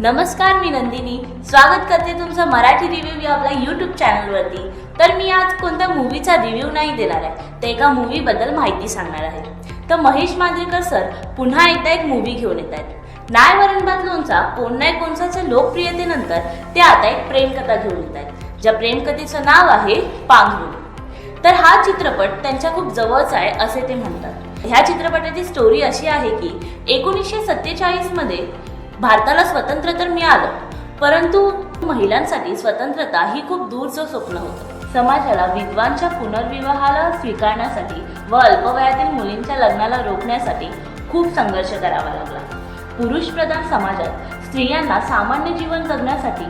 नमस्कार मी नंदिनी. स्वागत करते तुमचं मराठी रिव्ह्यू या आपल्या यूट्यूब चॅनलवरती तर मी आज कोणत्या मूवीचा रिव्ह्यू नाही देणार आहे तर एका मूवीबद्दल माहिती सांगणार आहे. तर महेश मांजरेकर सर पुन्हा एकदा एक मूवी घेऊन येत आहेत. नाय वरण भात लोणचा कोण नाही कोणसाच्या लोकप्रियतेनंतर ते आता एक प्रेमकथा घेऊन येत आहेत ज्या प्रेमकथेचं नाव आहे पांघरू तर हा चित्रपट त्यांच्या खूप जवळचा आहे असे ते म्हणतात. ह्या चित्रपटाची स्टोरी अशी आहे की एकोणीसशे सत्तेचाळीसमध्ये भारताला स्वतंत्र तर मिळालं परंतु महिलांसाठी स्वतंत्रता ही खूप दूरचं स्वप्न होतं. समाजाला विद्वांच्या पुनर्विवाहाला स्वीकारण्यासाठी व अल्पवयातील मुलींच्या लग्नाला रोखण्यासाठी खूप संघर्ष करावा लागला. पुरुष प्रधान समाजात स्त्रियांना सामान्य जीवन जगण्यासाठी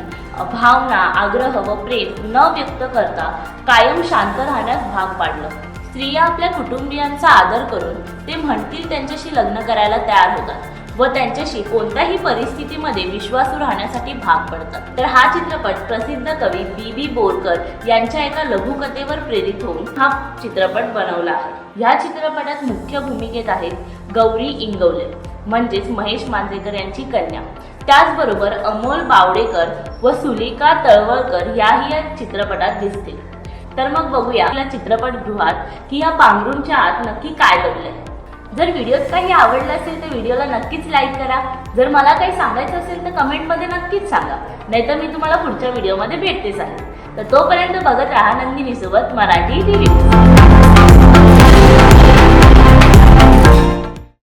भावना आग्रह व प्रेम न व्यक्त करता कायम शांत राहण्यास भाग पाडलं. स्त्रिया आपल्या कुटुंबियांचा आदर करून ते म्हणतील त्यांच्याशी लग्न करायला तयार होतात. व त्यांच्याशी कोणत्याही परिस्थितीमध्ये विश्वासू राहण्यासाठी भाग पडतात. तर हा चित्रपट प्रसिद्ध कवी बी बी बोरकर यांच्या एका लघुकथेवर प्रेरित होऊन हा चित्रपट बनवला आहे. या चित्रपटात मुख्य भूमिकेत आहेत गौरी इंगवले म्हणजेच महेश मांजरेकर यांची कन्या. त्याचबरोबर अमोल बावडेकर व सुलिका तळवळकर याही या चित्रपटात दिसतील. तर मग बघूया या चित्रपटगृहात की या पांघरूनच्या आत नक्की काय घडलंय. जर व्हिडिओ काही आवडला असेल तर व्हिडिओला नक्कीच लाईक करा. जर मला काही सांगायचं असेल तर कमेंटमध्ये नक्कीच सांगा. नाहीतर मी तुम्हाला पुढच्या व्हिडिओमध्ये भेटते सांगेन तर तोपर्यंत बघत राहा नंदिनीसोबत मराठी टी व्ही